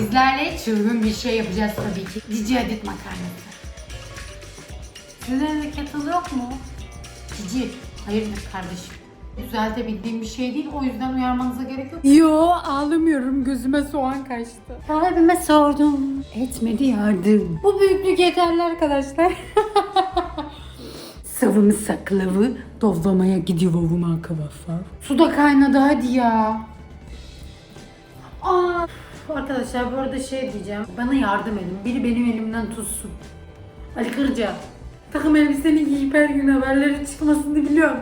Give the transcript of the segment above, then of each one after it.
Sizlerle çılgın bir şey yapacağız tabii ki. Cici adet makarnası. Sizin kettle yok mu? Cici. Hayırdır kardeşim? Düzeltebildiğim bir şey değil. O yüzden uyarmanıza gerek yok. Yo ağlamıyorum. Gözüme soğan kaçtı. Kalbime sordum. Etmedi yardım. Bu büyüklük yeterli arkadaşlar. Savımı saklavı dovlamaya gidiyor ovuma arkadaşlar. Su da kaynadı hadi ya. Aa, arkadaşlar bu arada şey diyeceğim. Bana yardım edin. Biri benim elimden tutsun. Ali Kırca. Takım elbiseni giyip her gün haberleri çıkmasını biliyorum.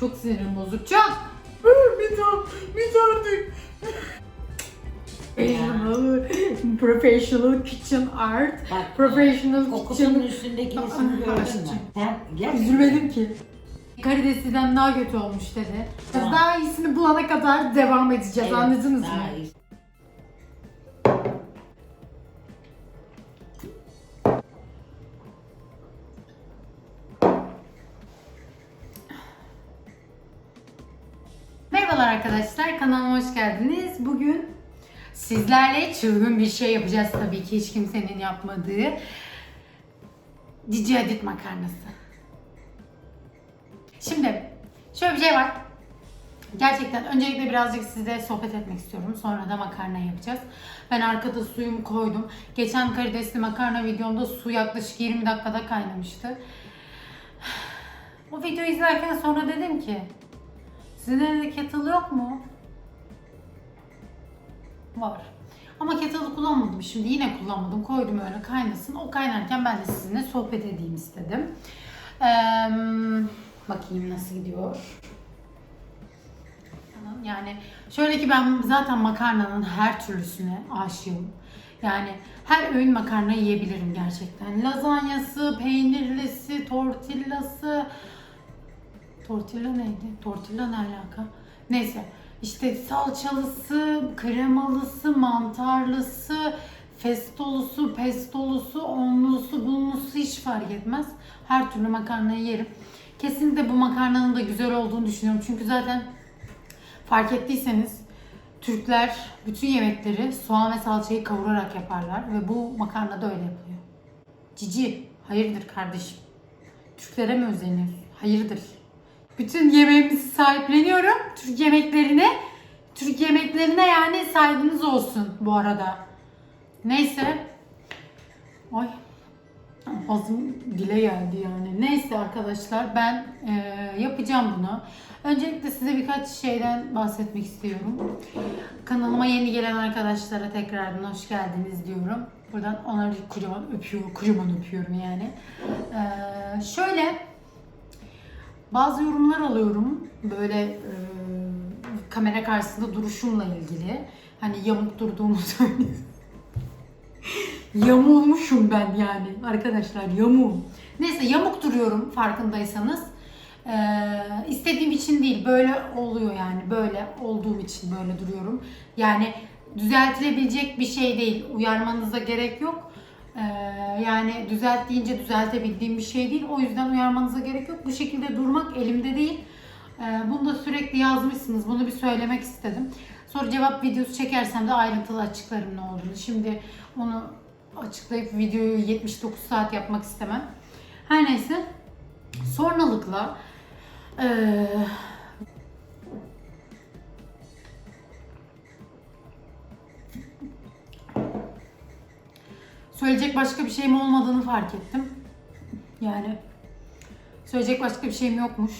Çok sinirim bozuk. Bir daha artık. Professional, kitchen art. Bak, Professional Kokusunun kitchen. üstündeki resmi gördün mü? açacağım. Sen gerçekten Üzülmedim ki. Karidesiden daha kötü olmuş dedi. Biz Tamam. daha iyisini bulana kadar devam edeceğiz. Evet, Anladınız mı? daha iyi. Merhabalar arkadaşlar, kanalıma hoş geldiniz. Bugün sizlerle çılgın bir şey yapacağız tabii ki hiç kimsenin yapmadığı. Cici adet makarnası. Şimdi şöyle bir şey var. Gerçekten öncelikle birazcık size sohbet etmek istiyorum. Sonra da makarna yapacağız. Ben arkada suyumu koydum. Geçen karidesli makarna videomda su yaklaşık 20 dakikada kaynamıştı. O videoyu izlerken sonra dedim ki sizin evde kettle yok mu? Var. Ama kettle'ı kullanmadım. Şimdi yine kullanmadım. Koydum öyle kaynasın. O kaynarken ben de sizinle sohbet edeyim istedim. Eee, bakayım nasıl gidiyor. Yani şöyle ki ben zaten makarnanın her türlüsüne aşığım. Yani her öğün makarna yiyebilirim gerçekten. Lazanyası, peynirlisi, tortillası, Tortilla neydi? Tortilla ne alaka? Neyse. işte salçalısı, kremalısı, mantarlısı, festolusu, pestolusu, onlusu, bunlusu hiç fark etmez. Her türlü makarnayı yerim. Kesinlikle bu makarnanın da güzel olduğunu düşünüyorum. Çünkü zaten fark ettiyseniz Türkler bütün yemekleri soğan ve salçayı kavurarak yaparlar ve bu makarna da öyle yapılıyor. Cici, hayırdır kardeşim? Türklere mi özeniyorsun? Hayırdır? Bütün yemeğimizi sahipleniyorum. Türk yemeklerine. Türk yemeklerine yani saygınız olsun bu arada. Neyse. Ay. Ağzım dile geldi yani. Neyse arkadaşlar ben eee, yapacağım bunu. Öncelikle size birkaç şeyden bahsetmek istiyorum. Kanalıma yeni gelen arkadaşlara tekrardan hoş geldiniz diyorum. Buradan onları kocaman öpüyorum, kocaman öpüyorum yani. Eee, şöyle bazı yorumlar alıyorum böyle e, kamera karşısında duruşumla ilgili. Hani yamuk durduğumu söylüyor. Yamulmuşum ben yani arkadaşlar yamuğum. Neyse yamuk duruyorum farkındaysanız. Ee, istediğim için değil böyle oluyor yani böyle olduğum için böyle duruyorum. Yani düzeltilebilecek bir şey değil uyarmanıza gerek yok. Ee, yani düzelt düzeltebildiğim bir şey değil. O yüzden uyarmanıza gerek yok. Bu şekilde durmak elimde değil. Ee, bunu da sürekli yazmışsınız. Bunu bir söylemek istedim. Soru cevap videosu çekersem de ayrıntılı açıklarım ne olduğunu. Şimdi onu açıklayıp videoyu 79 saat yapmak istemem. Her neyse. Sonralıkla eee söyleyecek başka bir şeyim olmadığını fark ettim. Yani söyleyecek başka bir şeyim yokmuş.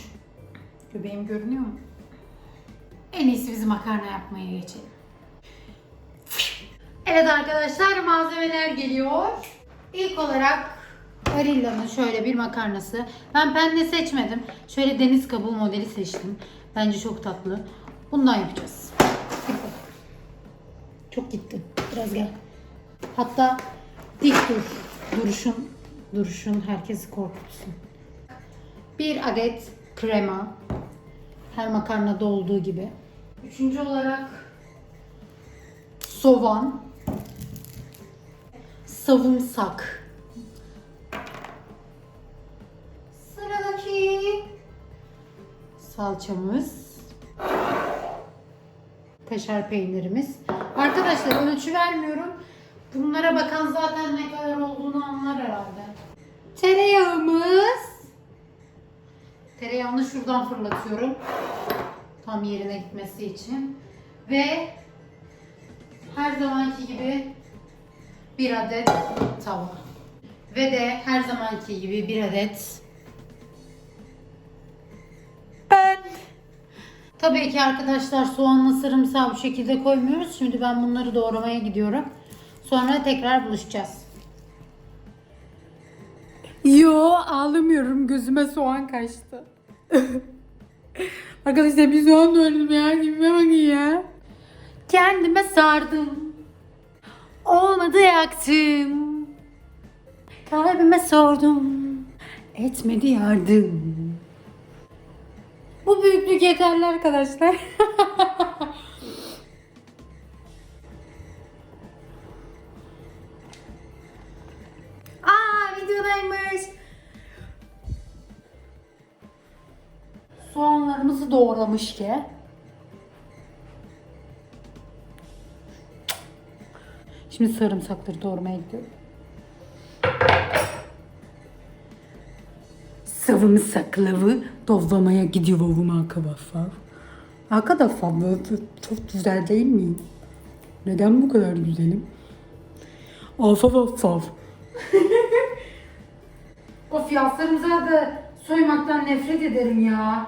Göbeğim görünüyor mu? En iyisi bizim makarna yapmaya geçelim. Evet arkadaşlar malzemeler geliyor. İlk olarak Barilla'nın şöyle bir makarnası. Ben penne seçmedim. Şöyle deniz kabuğu modeli seçtim. Bence çok tatlı. Bundan yapacağız. Çok gitti. Biraz gel. Hatta dik dur. Duruşun, duruşun herkesi korkutsun. Bir adet krema. Her makarnada olduğu gibi. Üçüncü olarak soğan. Savımsak. Sıradaki salçamız. Kaşar peynirimiz. Arkadaşlar ölçü vermiyorum. Bunlara bakan zaten ne kadar olduğunu anlar herhalde. Tereyağımız. Tereyağını şuradan fırlatıyorum. Tam yerine gitmesi için. Ve her zamanki gibi bir adet tava. Ve de her zamanki gibi bir adet ben. Tabii ki arkadaşlar soğanla sarımsağı bu şekilde koymuyoruz. Şimdi ben bunları doğramaya gidiyorum. Sonra tekrar buluşacağız. Yo ağlamıyorum. Gözüme soğan kaçtı. arkadaşlar bir soğan doğradım ya. Gibime bakın ya. Kendime sardım. Olmadı yaktım. Kalbime sordum. Etmedi yardım. Bu büyüklük yeterli arkadaşlar. Aa videodaymış. Soğanlarımızı doğramış ki. Şimdi sarımsakları doğramaya gidiyorum. Sıvımı saklavı dovlamaya gidiyor arkadaşlar. Arkadaşlar böyle çok güzel değil miyim? Neden bu kadar güzelim? Of of of ya da soymaktan nefret ederim ya.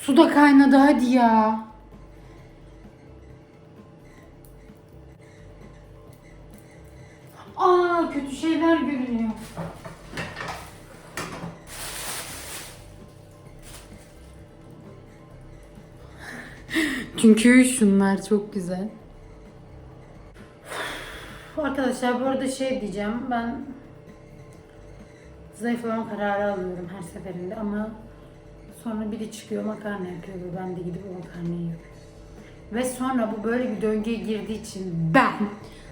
Su da kaynadı hadi ya. Aa kötü şeyler görünüyor. Çünkü şunlar çok güzel. Arkadaşlar bu arada şey diyeceğim. Ben zayıflama kararı alıyorum her seferinde ama sonra biri çıkıyor makarna yapıyor ben de gidip o makarnayı yiyorum. Ve sonra bu böyle bir döngüye girdiği için ben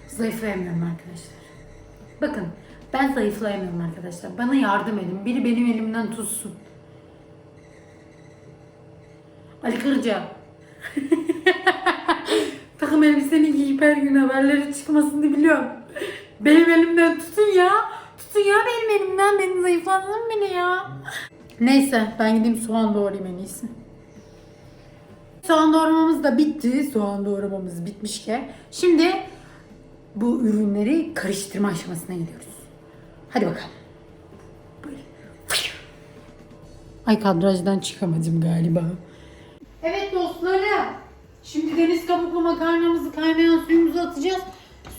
zayıflayamıyorum arkadaşlar. Bakın ben zayıflayamıyorum arkadaşlar. Bana yardım edin. Biri benim elimden tutsun. Ali Kırca. Takım elbiseni giyip her gün haberleri çıkmasını biliyorum. Benim elimden tutun ya. Tutun ya benim elimden. Beni zayıflattın beni ya. Neyse ben gideyim soğan doğrayayım en iyisi. Soğan doğramamız da bitti. Soğan doğramamız bitmiş ki. Şimdi bu ürünleri karıştırma aşamasına gidiyoruz. Hadi bakalım. Böyle. Ay kadrajdan çıkamadım galiba. Evet dostlarım. Şimdi deniz kabuklu makarnamızı kaynayan suyumuzu atacağız.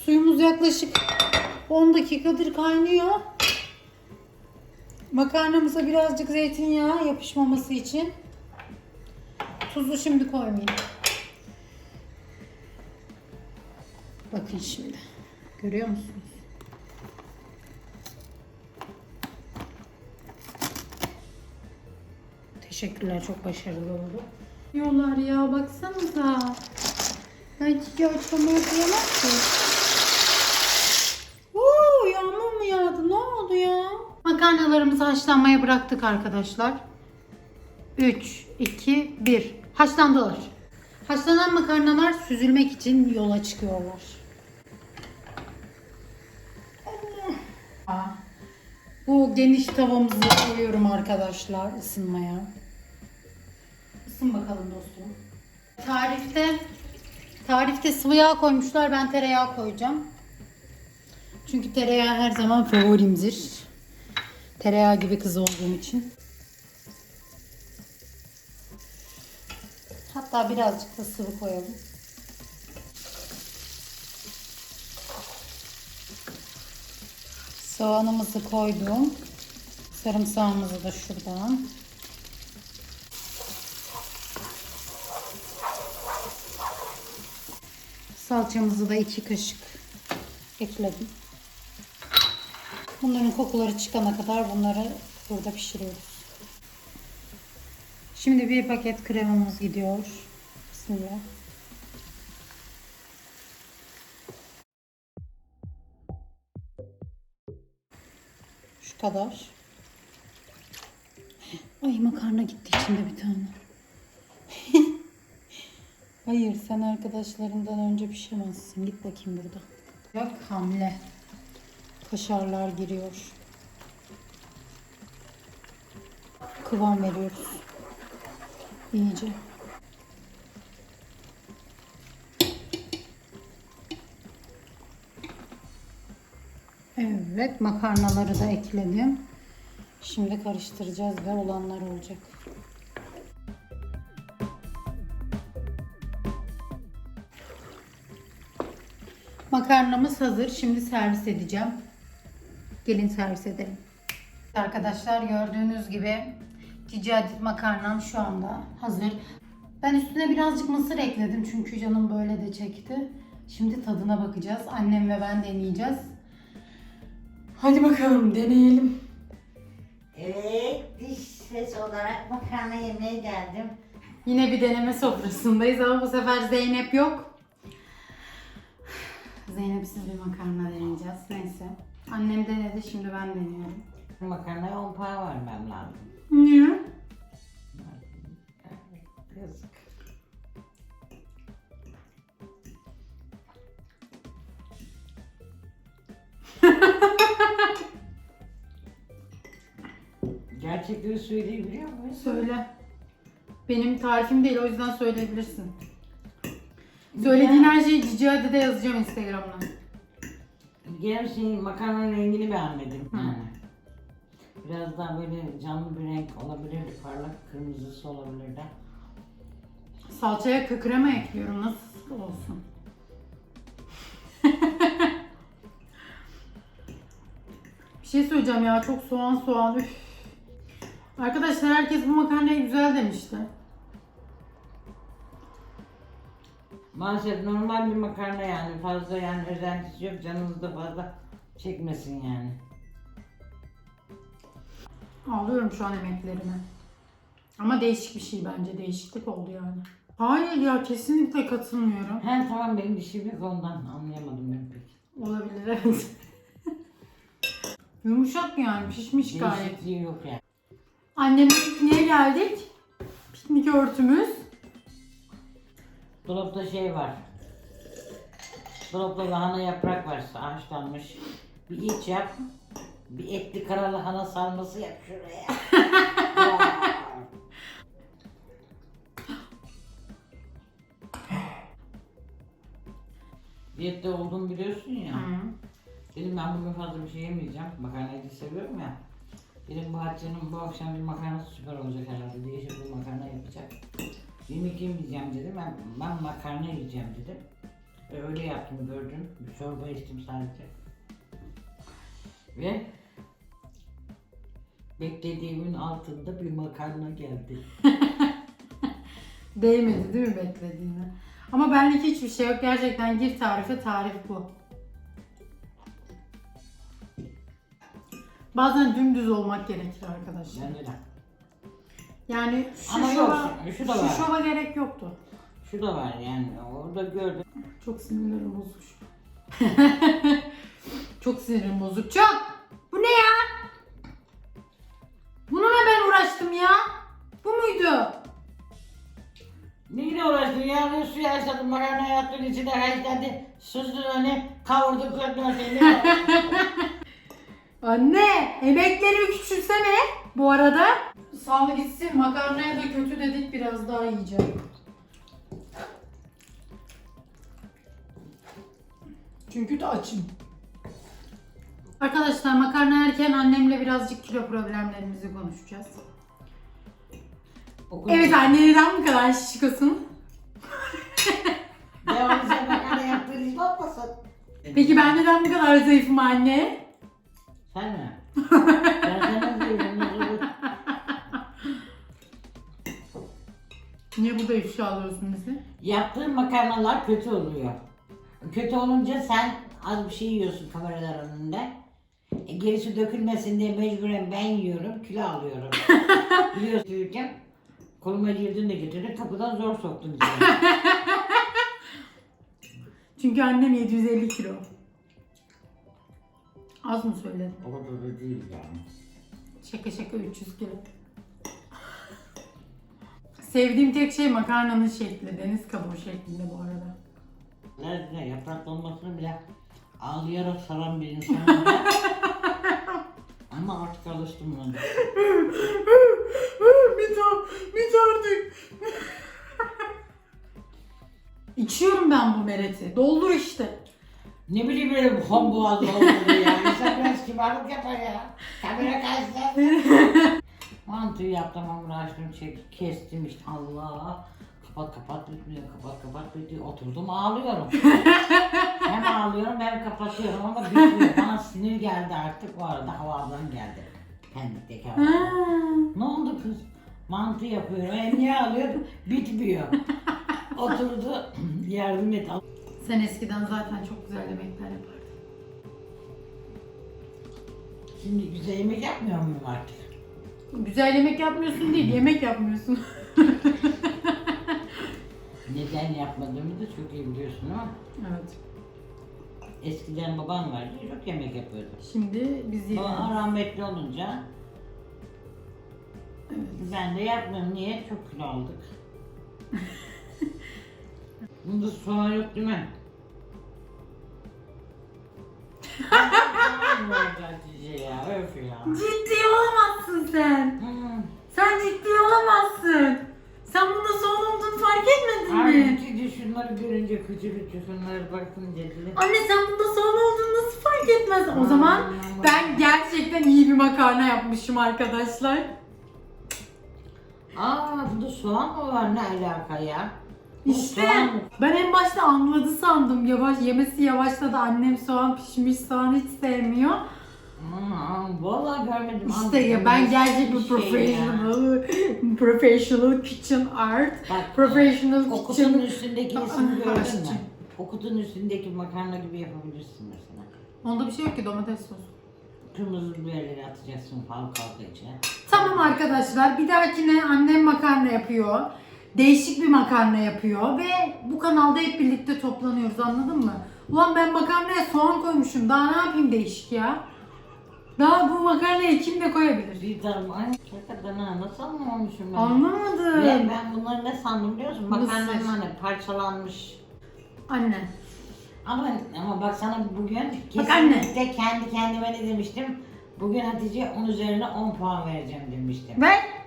Suyumuz yaklaşık 10 dakikadır kaynıyor. Makarnamıza birazcık zeytinyağı yapışmaması için. Tuzu şimdi koymayayım. Bakın şimdi. Görüyor musunuz? Teşekkürler çok başarılı oldu. Diyorlar ya baksanıza. Ben çiğ açlamayı diyemem ki. Oo, yağmur mu yağdı? Ne oldu ya? Makarnalarımızı haşlanmaya bıraktık arkadaşlar. 3, 2, 1. Haşlandılar. Haşlanan makarnalar süzülmek için yola çıkıyorlar. Bu geniş tavamızı koyuyorum arkadaşlar ısınmaya. Isın bakalım dostum. Tarifte tarifte sıvı yağ koymuşlar. Ben tereyağı koyacağım. Çünkü tereyağı her zaman favorimdir. Tereyağı gibi kız olduğum için. Hatta birazcık da sıvı koyalım. Soğanımızı koydum. Sarımsağımızı da şuradan. Salçamızı da iki kaşık ekledim. Bunların kokuları çıkana kadar bunları burada pişiriyoruz. Şimdi bir paket kremamız gidiyor. Bismillah. Kadar. Ay makarna gitti içinde bir tane. Hayır sen arkadaşlarından önce pişemezsin. Git bakayım burada. Bak hamle. Kaşarlar giriyor. Kıvam veriyoruz. İyice. Evet makarnaları da ekledim. Şimdi karıştıracağız ve olanlar olacak. Makarnamız hazır. Şimdi servis edeceğim. Gelin servis edelim. Arkadaşlar gördüğünüz gibi cici adet makarnam şu anda hazır. Ben üstüne birazcık mısır ekledim çünkü canım böyle de çekti. Şimdi tadına bakacağız. Annem ve ben deneyeceğiz. Hadi bakalım deneyelim. Evet, diş ses olarak makarna yemeye geldim. Yine bir deneme sofrasındayız ama bu sefer Zeynep yok. Zeynep'siz bir makarna deneyeceğiz. Neyse. Annem denedi şimdi ben deniyorum. Makarnaya 10 puan vermem lazım. Niye? Yazık. Gerçekleri söyleyebiliyor muyuz? Söyle. Benim tarifim değil o yüzden söyleyebilirsin. Söylediğin her şeyi Cici Hadi de yazacağım Instagram'dan. Diğer şeyin makarnanın rengini beğenmedim Hı. yani. Biraz daha böyle canlı bir renk olabilirdi, parlak kırmızısı olabilirdi. Salçaya kıkrema ekliyorum. Nasıl olsun? Bir şey söyleyeceğim ya. Çok soğan soğan. Üf. Arkadaşlar herkes bu makarnayı güzel demişti. Maalesef normal bir makarna yani fazla yani özentisi yok canınızı da fazla çekmesin yani. Ağlıyorum şu an emeklerime. Ama değişik bir şey bence. Değişiklik oldu yani. Hayır ya kesinlikle katılmıyorum. He tamam benim dişim yok ondan anlayamadım ben pek. Olabilir evet. Yumuşak yani pişmiş gayet. Değişikliği yok yani. Annemle pikniğe geldik. Piknik örtümüz. Dolapta şey var. Dolapta lahana yaprak var haşlanmış. Bir iç yap. Bir etli kara lahana sarması yap şuraya. Ya. Diyette olduğumu biliyorsun ya. Hı. Dedim ben bugün fazla bir şey yemeyeceğim. Makarnayı da seviyorum ya. Dedim bu Hatice'nin bu akşam bir makarnası süper olacak herhalde. Değişik bir makarna yapacak. Yemek yemeyeceğim dedim. Ben, ben makarna yiyeceğim dedim. Öyle yaptım gördün. Bir çorba içtim sadece. Ve beklediğimin altında bir makarna geldi. Değmedi değil mi beklediğine? Ama benlik hiçbir şey yok. Gerçekten gir tarife tarif bu. Bazen dümdüz olmak gerekir arkadaşlar. Bence de. Yani şu Ama şova, yok, şu da var. şova gerek yoktu. Şu da var yani. Orada gördüm. Çok sinirlerim bozuk. Çok sinirim bozuk. Çok! Bu ne ya? Bununla ben uğraştım ya. Bu muydu? Neyle uğraştın ya? Ne suya açladın, makarna yaptın, içine haşladın, süzdün onu, kavurdun, koydun şeyini. Anne, emeklerimi küçülsene bu arada. Sağlı gitsin, makarnaya da kötü dedik biraz daha yiyeceğim. Çünkü de açım. Arkadaşlar makarna yerken annemle birazcık kilo problemlerimizi konuşacağız. Okul- Evet anne neden bu kadar şişkosun? Devamlı sen makarna yaptığın iş olmasın. Peki ben neden bu kadar zayıfım anne? Sen mi? ben sana diyorum. Niye burada ifşa alıyorsun bizi? Yaptığın makarnalar kötü oluyor. Kötü olunca sen az bir şey yiyorsun kameralar önünde. E, gerisi dökülmesin diye mecburen ben yiyorum, kilo alıyorum. Biliyorsun yürürken koluma girdin de getirdin, kapıdan zor soktun. Çünkü annem 750 kilo. Az mı söyledim? o kadar da değil yani. Şaka şaka 300 kilo. Sevdiğim tek şey makarnanın şekli. Deniz kabuğu şeklinde bu arada. Nerede yaprak dolmasını bile ağlayarak saran bir insanım. Ama artık alıştım buna. bir daha, bir artık. İçiyorum ben bu mereti. Doldur işte. Ne bileyim böyle bu ham boğazlı oldu ya. İnsan biraz kibarlık yapar ya. Kamera karşısında. Mantıyı yaptım hamur açtım çek, kestim işte Allah. Kapat kapat bitmiyor kapat kapat bitmiyor. Oturdum ağlıyorum. hem ağlıyorum hem kapatıyorum ama bitmiyor. Bana sinir geldi artık bu arada havadan geldi. Pendikteki hava. Ha. Ne oldu kız? Mantı yapıyorum. Hem niye ağlıyorum? Bitmiyor. Oturdu yardım et. Sen eskiden zaten çok güzel yemekler yapardın. Şimdi güzel yemek yapmıyor muyum artık? Güzel yemek yapmıyorsun değil, yemek yapmıyorsun. Neden yapmadığımı da çok iyi biliyorsun ama evet. eskiden babam vardı çok yemek yapıyordu. Şimdi biz Babam yiyelim. rahmetli olunca Evet. ben de yapmıyorum. Niye? Çok kilo aldık. Bunda soğan yok değil mi? Ya, öf ya. Ciddi olamazsın sen. Sen ciddi olamazsın. Sen bunda soğan olduğunu fark etmedin Ay mi? Hatice şunları görünce küçülük şunları bakın dedi. Anne sen bunda soğan olduğunu nasıl fark etmezsin? O zaman ben gerçekten iyi bir makarna yapmışım arkadaşlar. Aa bunda soğan mı var ne alaka ya? İşte ben en başta anladı sandım. Yavaş yemesi yavaşladı. Annem soğan pişmiş soğan hiç sevmiyor. Aa, vallahi görmedim. İşte ya ben gerçek bir şey professional, professional kitchen art, Bak, professional kitchen. üstündeki Aa, resmi gördün mü? O kutunun üstündeki makarna gibi yapabilirsin mesela. Onda bir şey yok ki domates sosu. Kırmızı biberleri atacaksın halka içine. Tamam arkadaşlar bir dahakine annem makarna yapıyor. Değişik bir makarna yapıyor ve bu kanalda hep birlikte toplanıyoruz anladın mı? Ulan ben makarnaya soğan koymuşum daha ne yapayım değişik ya? Daha bu makarnaya kim de koyabilir? Bir tane ay ha nasıl anlamamışım ben. Anlamadım. Ve ben bunları ne sandım biliyor musun? Mısır. Makarnanın hani parçalanmış. Anne. Ama ama bak sana bugün anne. kesinlikle kendi kendime ne demiştim? Bugün Hatice 10 üzerine 10 puan vereceğim demiştim. Ver.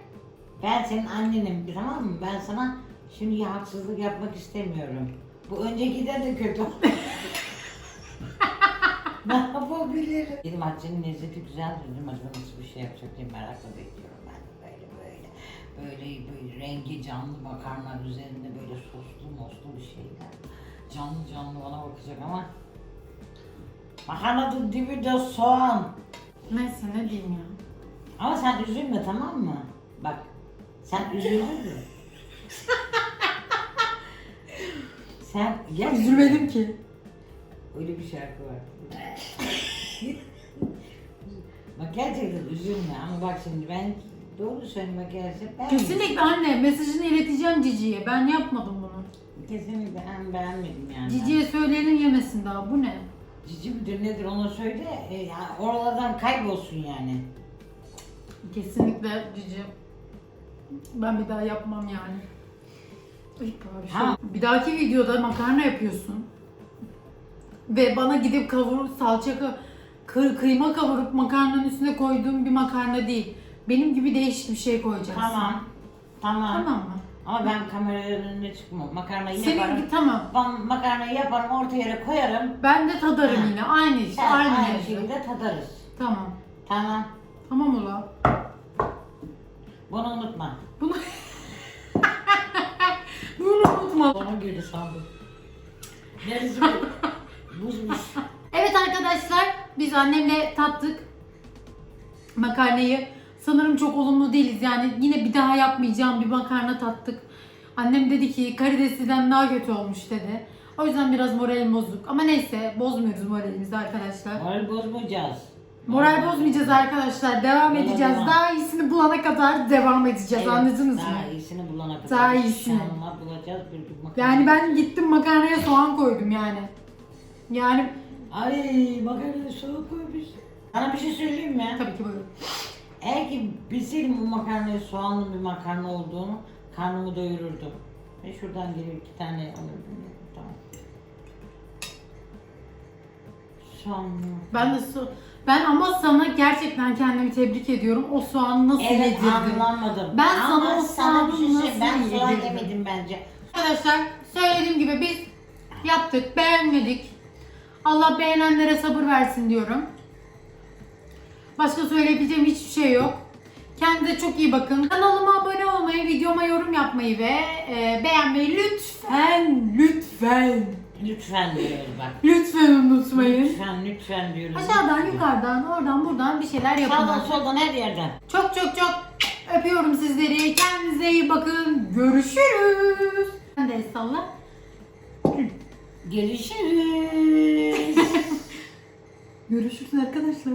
Ben senin annenim tamam mı? Ben sana şimdi haksızlık yapmak istemiyorum. Bu önceki de de kötü. ne yapabilirim? Dedim Hatice'nin lezzeti güzel dedim. Acaba nasıl bir şey yapacak diye merakla bekliyorum ben de böyle böyle. Böyle böyle rengi canlı makarna üzerinde böyle soslu moslu bir şeyler. Canlı canlı bana bakacak ama Makarnanın dibi de soğan. Neyse ne diyeyim ya. Ama sen üzülme tamam mı? Bak sen üzüldün mü? sen ya Üzülmedim ki. Öyle bir şarkı var. bak gerçekten üzülme ama bak şimdi ben doğru söylemek gerekirse ben Kesinlikle anne mesajını ileteceğim Cici'ye. Ben yapmadım bunu. kesinlikle ben beğenmedim yani. Cici'ye söyleyenin yemesin daha. Bu ne? Cici midir nedir ona söyle e, ya oralardan kaybolsun yani. Kesinlikle Cici. Ben bir daha yapmam yani. Ay, şu- Ha. Bir dahaki videoda makarna yapıyorsun. Ve bana gidip kavur salça ka- kı- kıyma kavurup makarnanın üstüne koyduğum bir makarna değil. Benim gibi değişik bir şey koyacaksın. Tamam. Tamam. Tamam mı? Ama ben kameraların önüne çıkmam. Makarnayı Senin yaparım. tamam. Ben makarnayı yaparım orta yere koyarım. Ben de tadarım yine. Aynı işte. Aynı, aynı, şekilde tadarız. Tamam. Tamam. Tamam ulan. Bunu unutma. Bunu Bunu unutma. Bana girdi sandım. Neresi bu? Buzmuş. Evet arkadaşlar biz annemle tattık makarnayı. Sanırım çok olumlu değiliz yani yine bir daha yapmayacağım bir makarna tattık. Annem dedi ki karidesliden daha kötü olmuş dedi. O yüzden biraz moralim bozuk. Ama neyse bozmuyoruz moralimizi arkadaşlar. Moral bozmayacağız. Moral bozmayacağız arkadaşlar. Devam Moral edeceğiz. devam. Daha iyisini bulana kadar devam edeceğiz. Anladınız mı? Daha iyisini bulana kadar. Daha iyisini. İnşallah bulacağız bir gün. Yani ben gittim makarnaya soğan koydum yani. Yani Ay makarnayı soğuk koymuş. Sana bir şey söyleyeyim mi? tabii ki buyurun. Eğer ki bilseydim bu makarnayı soğanlı bir makarna olduğunu Karnımı doyururdum. Ve şuradan gelip iki tane alırdım. Tamam. Sonra... Ben de so ben ama sana gerçekten kendimi tebrik ediyorum. O soğanı nasıl Evet yedirdin? anlamadım. Ben Ama sana o sana bir şey soğanı söyleyeyim. Ben nasıl soğan yedirdim? yemedim bence. Arkadaşlar söylediğim gibi biz yaptık, beğenmedik. Allah beğenenlere sabır versin diyorum. Başka söyleyebileceğim hiçbir şey yok. Kendinize çok iyi bakın. Kanalıma abone olmayı, videoma yorum yapmayı ve e, beğenmeyi lütfen, lütfen, Lütfen diyoruz bak. lütfen unutmayın. Lütfen lütfen diyoruz. Aşağıdan, yukarıdan, oradan, buradan bir şeyler yapın. Sağdan soldan her yerden. Çok çok çok öpüyorum sizleri. Kendinize iyi bakın. Görüşürüz. Sen de salla. Görüşürüz. Görüşürüz arkadaşlar.